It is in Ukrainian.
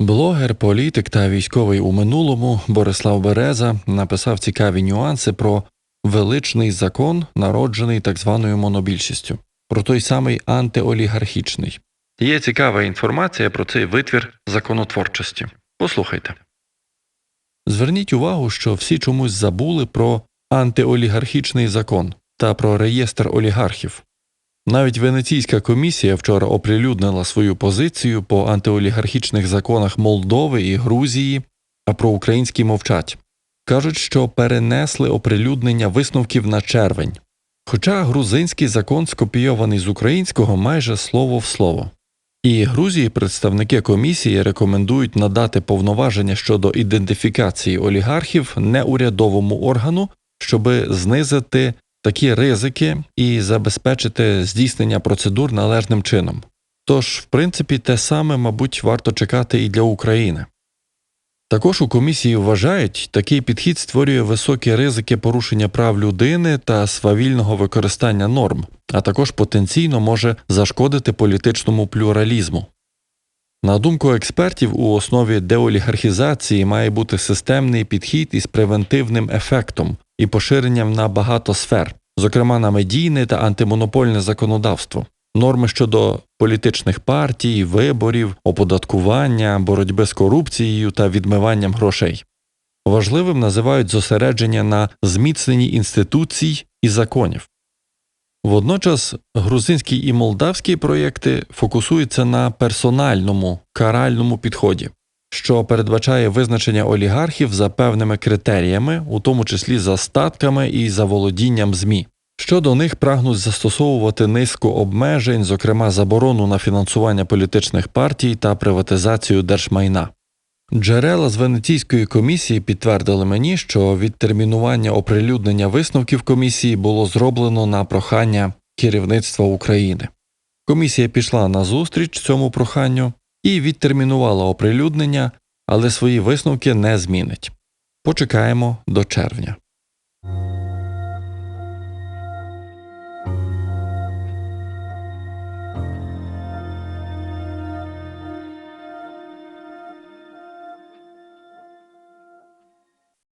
Блогер, політик та військовий у минулому Борислав Береза написав цікаві нюанси про величний закон, народжений так званою монобільшістю, про той самий антиолігархічний. Є цікава інформація про цей витвір законотворчості. Послухайте. Зверніть увагу, що всі чомусь забули про антиолігархічний закон та про реєстр олігархів. Навіть Венеційська комісія вчора оприлюднила свою позицію по антиолігархічних законах Молдови і Грузії, а про українські мовчать. Кажуть, що перенесли оприлюднення висновків на червень. Хоча грузинський закон скопійований з українського майже слово в слово. І Грузії представники комісії рекомендують надати повноваження щодо ідентифікації олігархів неурядовому органу, щоби знизити такі ризики і забезпечити здійснення процедур належним чином. Тож, в принципі, те саме, мабуть, варто чекати і для України. Також у комісії вважають, такий підхід створює високі ризики порушення прав людини та свавільного використання норм, а також потенційно може зашкодити політичному плюралізму. На думку експертів, у основі деолігархізації має бути системний підхід із превентивним ефектом і поширенням на багато сфер, зокрема на медійне та антимонопольне законодавство, норми щодо політичних партій, виборів, оподаткування, боротьби з корупцією та відмиванням грошей. Важливим називають зосередження на зміцненні інституцій і законів. Водночас грузинські і молдавські проєкти фокусуються на персональному каральному підході, що передбачає визначення олігархів за певними критеріями, у тому числі за статками і за володінням ЗМІ. Щодо них прагнуть застосовувати низку обмежень, зокрема заборону на фінансування політичних партій та приватизацію держмайна. Джерела з Венеційської комісії підтвердили мені, що відтермінування оприлюднення висновків комісії було зроблено на прохання керівництва України. Комісія пішла на зустріч цьому проханню і відтермінувала оприлюднення, але свої висновки не змінить. Почекаємо до червня.